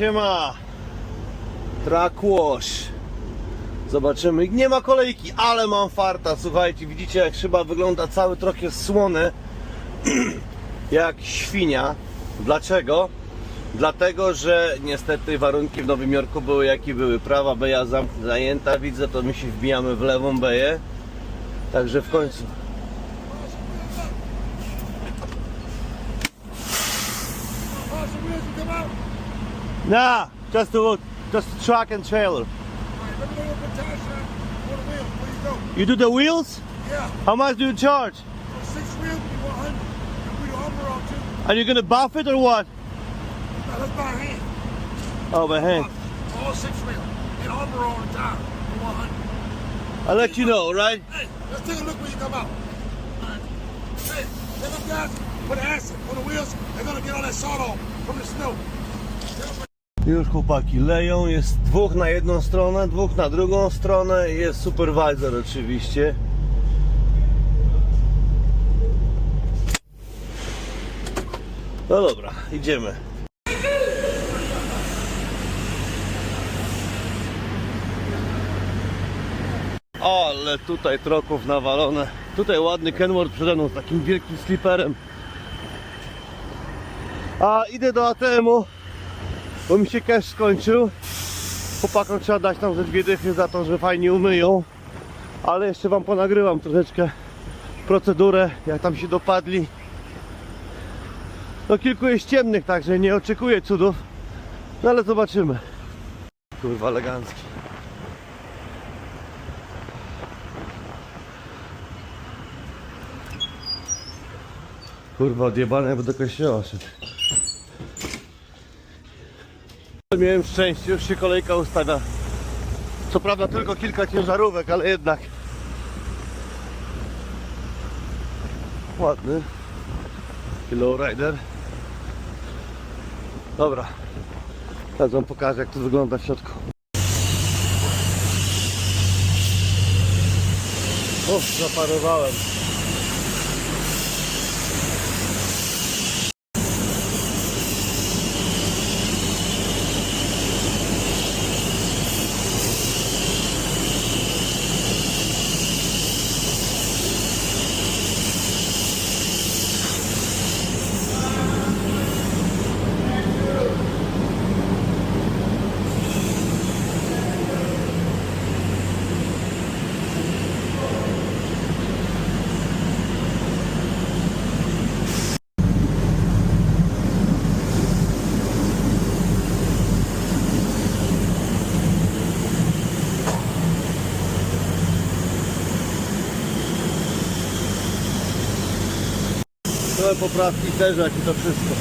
siema. Track wash. Zobaczymy. Nie ma kolejki, ale mam farta. Słuchajcie, widzicie jak szyba wygląda. Cały jest słony. jak świnia. Dlaczego? Dlatego, że niestety warunki w Nowym Jorku były jakie były. Prawa beja zajęta, widzę, to my się wbijamy w lewą beję. Także w końcu. Come out. Nah, just a, just a truck and trailer. All right, let me know your good for the wheels. Where you go? You do the wheels? Yeah, How much do you charge? for six wheels, be 100. And we do Umber on too. Are you gonna buff it or what? Now let's buy hand. Oh, by hand. All six wheels. And Umber on the tire for 100. I'll let you know, right? Hey, let's take a look when you come out. All right. Hey, tell them guys, put the acid on the wheels. They're gonna get all that salt off from the snow. Już chłopaki leją, jest dwóch na jedną stronę, dwóch na drugą stronę jest supervisor oczywiście. No dobra, idziemy. Ale tutaj troków nawalone. Tutaj ładny Kenworth przede mną z takim wielkim sliperem. A idę do ATM-u, bo mi się cash skończył. Chłopakom trzeba dać tam ze dwie dychy za to, że fajnie umyją. Ale jeszcze wam ponagrywam troszeczkę procedurę, jak tam się dopadli. No kilku jest ciemnych, także nie oczekuję cudów. No ale zobaczymy. Kurwa elegancki. Kurwa odjebane, jakby do kościoła szedł. Miałem szczęście, już się kolejka ustawia. Co prawda tylko kilka ciężarówek, ale jednak. Ładny. Lowrider. Dobra. Teraz wam pokażę jak to wygląda w środku. O, zaparowałem. Trochę poprawki też, jak i to wszystko.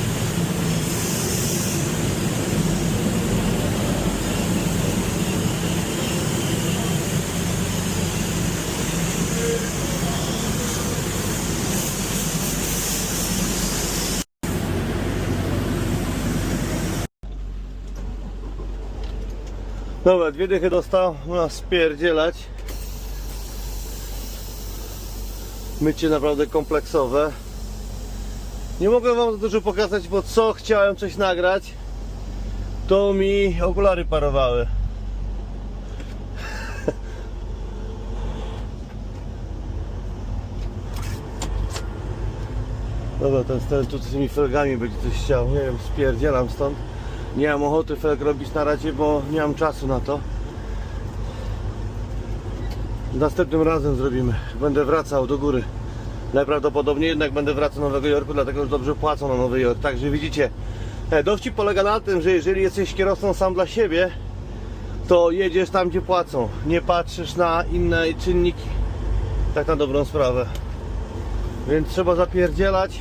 Dobra, dwie dychy dostał, ma spierdzielać. Mycie naprawdę kompleksowe. Nie mogę wam za dużo pokazać, bo co chciałem coś nagrać, to mi okulary parowały. Dobra, ten, ten tu z tymi felgami będzie coś chciał. Nie wiem, spierdzielam stąd. Nie mam ochoty felg robić na razie, bo nie mam czasu na to. Następnym razem zrobimy. Będę wracał do góry. Najprawdopodobniej jednak będę wracał do Nowego Jorku, dlatego że dobrze płacą na Nowy Jork. Także widzicie, e, dowcip polega na tym, że jeżeli jesteś kierowcą sam dla siebie, to jedziesz tam, gdzie płacą. Nie patrzysz na inne czynniki. Tak na dobrą sprawę. Więc trzeba zapierdzielać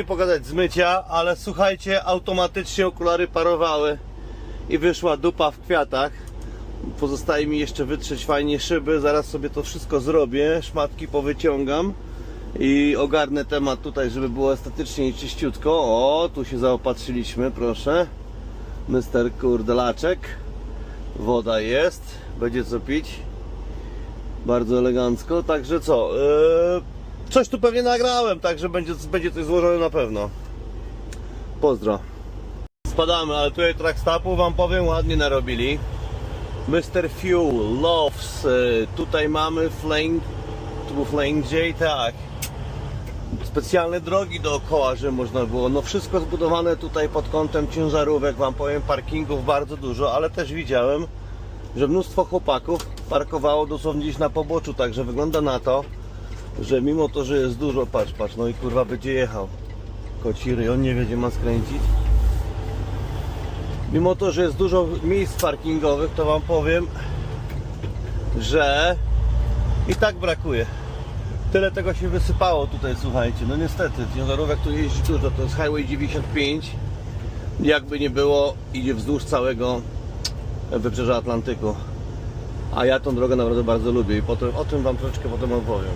i pogadać z mycia, ale słuchajcie, automatycznie okulary parowały i wyszła dupa w kwiatach. Pozostaje mi jeszcze wytrzeć fajnie szyby, zaraz sobie to wszystko zrobię, szmatki powyciągam i ogarnę temat tutaj, żeby było estetycznie i czyściutko. O, tu się zaopatrzyliśmy, proszę. Mister Kurdelaczek. Woda jest, będzie co pić. Bardzo elegancko, także co? Yy, coś tu pewnie nagrałem, także będzie, będzie coś złożone na pewno. Pozdro. Spadamy, ale tutaj track stopu wam powiem ładnie narobili. Mr. Fuel, Loves, y, tutaj mamy flank, tu był flank J, tak. Specjalne drogi dookoła, że można było. No wszystko zbudowane tutaj pod kątem ciężarówek, wam powiem, parkingów bardzo dużo, ale też widziałem, że mnóstwo chłopaków parkowało dosłownie gdzieś na poboczu, także wygląda na to, że mimo to, że jest dużo, patrz, patrz, no i kurwa będzie jechał. Kociry, on nie wie gdzie ma skręcić. Mimo to, że jest dużo miejsc parkingowych, to wam powiem, że i tak brakuje. Tyle tego się wysypało tutaj, słuchajcie. No niestety, ciężarówek tu jeździ dużo. To jest Highway 95. Jakby nie było, idzie wzdłuż całego wybrzeża Atlantyku. A ja tą drogę naprawdę bardzo lubię i potem, o tym wam troszeczkę potem opowiem.